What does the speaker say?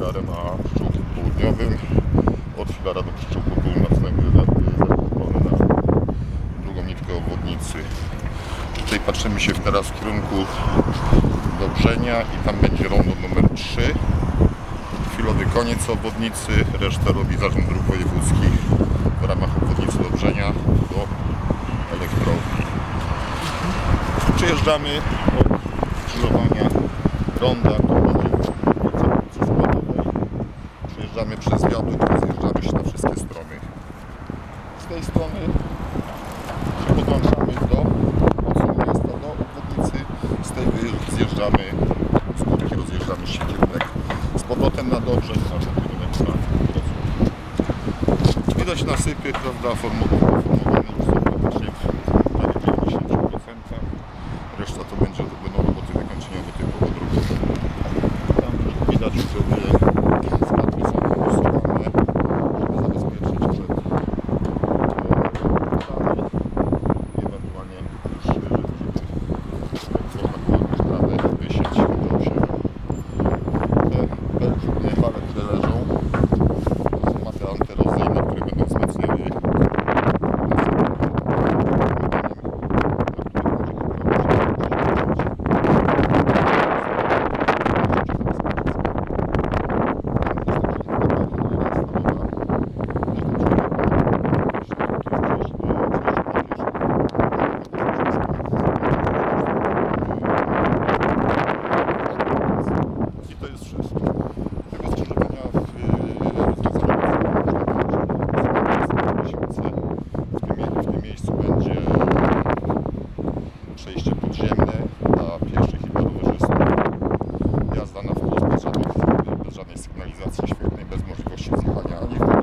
filarem a pszczółkiem południowym. Od filara do pszczółku północnego Tutaj patrzymy się teraz w kierunku Dobrzenia i tam będzie rondo numer 3. Chwilowy koniec obwodnicy, resztę robi Zarząd Dróg Wojewódzkich w ramach obwodnicy Dobrzenia do elektrowni. Przejeżdżamy od skrzyżowania ronda. Przejeżdżamy przez wiadukt, rozjeżdżamy się na wszystkie strony. Z tej strony podłączamy do zjeżdżamy z górki, rozjeżdżamy się kierunek z powrotem na Dobrzeń, znaczy kierunek na Widać nasypy, prawda, formowane już są praktycznie w 90%. Reszta to będzie, to będą roboty wykończeniowe typowo drogowe. Tam widać przejście podziemne dla pieszych i dla rowerzystów. Jazda na wprost bez, bez żadnej sygnalizacji świetnej, bez możliwości zjechania ani w